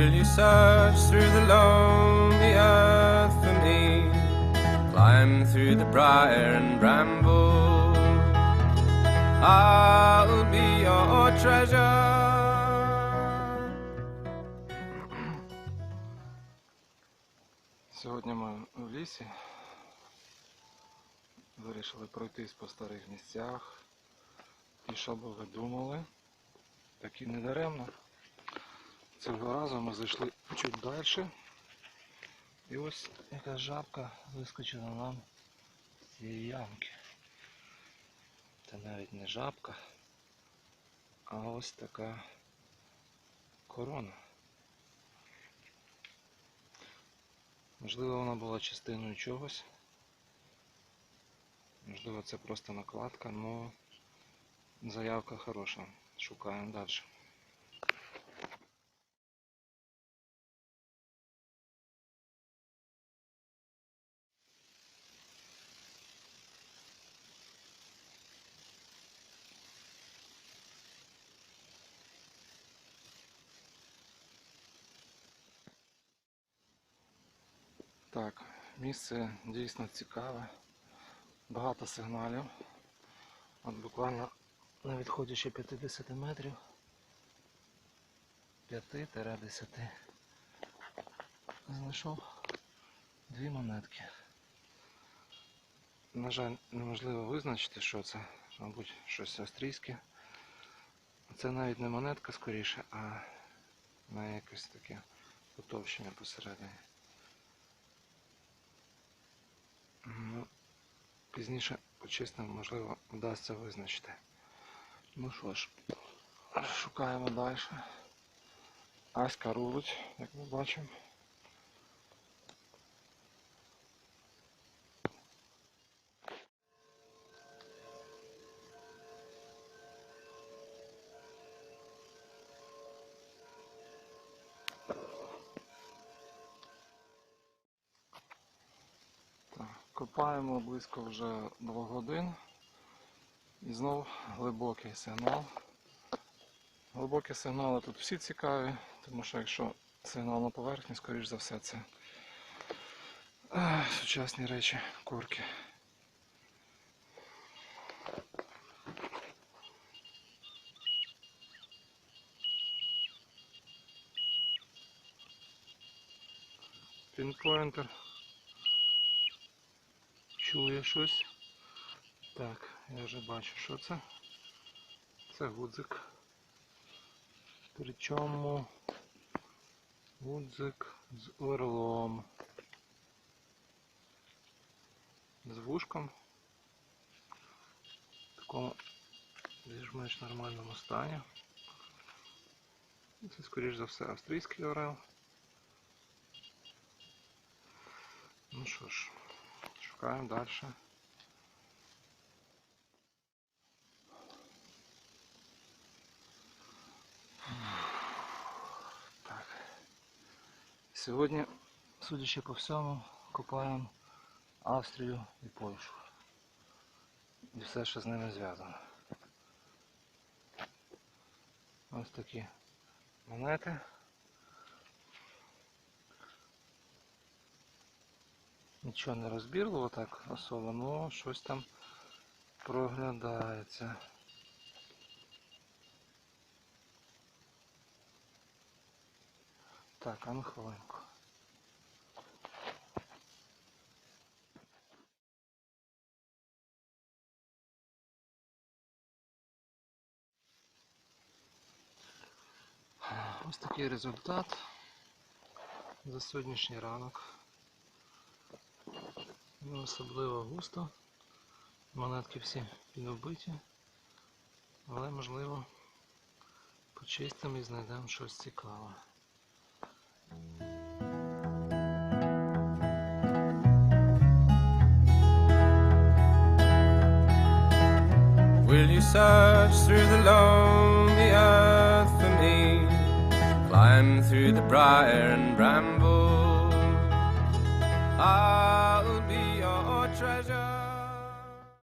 search through the lonely earth for me? Climb through the briar and bramble. I'll be your treasure. Сьогодні ми в лісі. Вирішили пройтись по старих місцях. І що би ви думали? Так і не даремно. Цього разу ми зайшли чуть далі. І ось якась жабка вискочила нам з цієї ямки. Це навіть не жабка, а ось така корона. Можливо, вона була частиною чогось. Можливо, це просто накладка, але заявка хороша. Шукаємо далі. Так, місце дійсно цікаве. Багато сигналів. От буквально на відходячи 50 метрів. 5-10. Знайшов дві монетки. На жаль, неможливо визначити, що це, мабуть, щось австрійське. Це навіть не монетка скоріше, а на якесь таке потовщення посередині. Ну, пізніше почесним, можливо, вдасться визначити. Ну що ж, шукаємо далі. Аська рулить, як ми бачимо. Копаємо близько вже 2 годин. І знов глибокий сигнал. Глибокі сигнали тут всі цікаві, тому що якщо сигнал на поверхні, скоріш за все, це сучасні речі, корки. Пінпоінтер чує щось. Так, я вже бачу, що це. Це гудзик. Причому гудзик з орлом. З вушком. В такому більш-менш нормальному стані. Це, скоріш за все, австрійський орел. Ну що ж, шукаємо далі. Так. Сьогодні, судячи по всьому, копаємо Австрію і Польщу. І все, що з ними зв'язано. Ось такі монети. Нічого не розбірливо так особо, але щось там проглядається. Так, а ну хвилинку. Ось такий результат за сьогоднішній ранок. Не особливо густо. Монетки всі підобиті, але можливо почистимо і знайдемо щось цікаве. Will you search through the lonely earth for me? Climb through the briar and bramble. I'll be treasure.